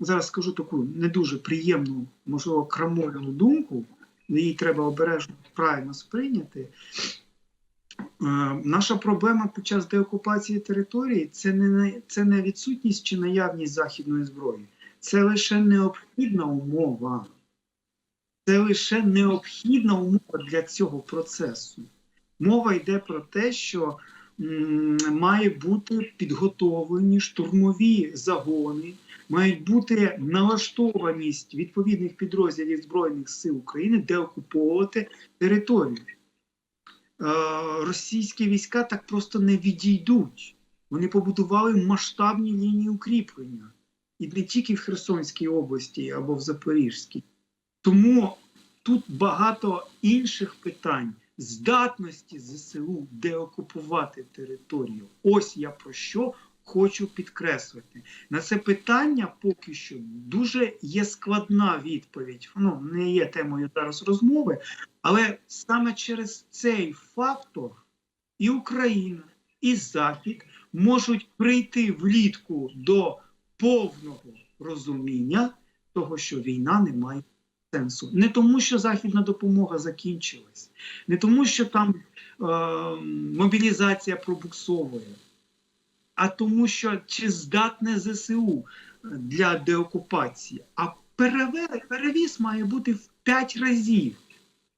зараз скажу таку не дуже приємну, можливо, крамольну думку, її треба обережно правильно сприйняти. Е, Наша проблема під час деокупації території це не, це не відсутність чи наявність західної зброї. Це лише необхідна умова. Це лише необхідна умова для цього процесу. Мова йде про те, що має бути підготовлені штурмові загони, мають бути налаштованість відповідних підрозділів Збройних сил України, де окуповувати територію. Е, російські війська так просто не відійдуть. Вони побудували масштабні лінії укріплення. І не тільки в Херсонській області або в Запорізькій. Тому тут багато інших питань здатності ЗСУ деокупувати територію. Ось я про що хочу підкреслити. На це питання поки що дуже є складна відповідь. Ну, не є темою зараз розмови, але саме через цей фактор і Україна, і Захід можуть прийти влітку до повного розуміння того, що війна не має сенсу. Не тому, що західна допомога закінчилась, не тому, що там е, мобілізація пробуксовує, а тому, що чи здатне ЗСУ для деокупації. А перевіз має бути в 5 разів.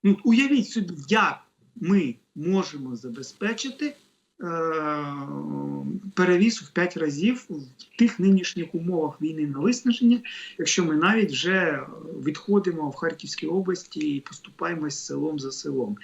Ну, уявіть собі, як ми можемо забезпечити е, перевіз в 5 разів в тих нинішніх умовах війни на виснаження, якщо ми навіть вже відходимо в Харківській області і поступаємось селом за селом.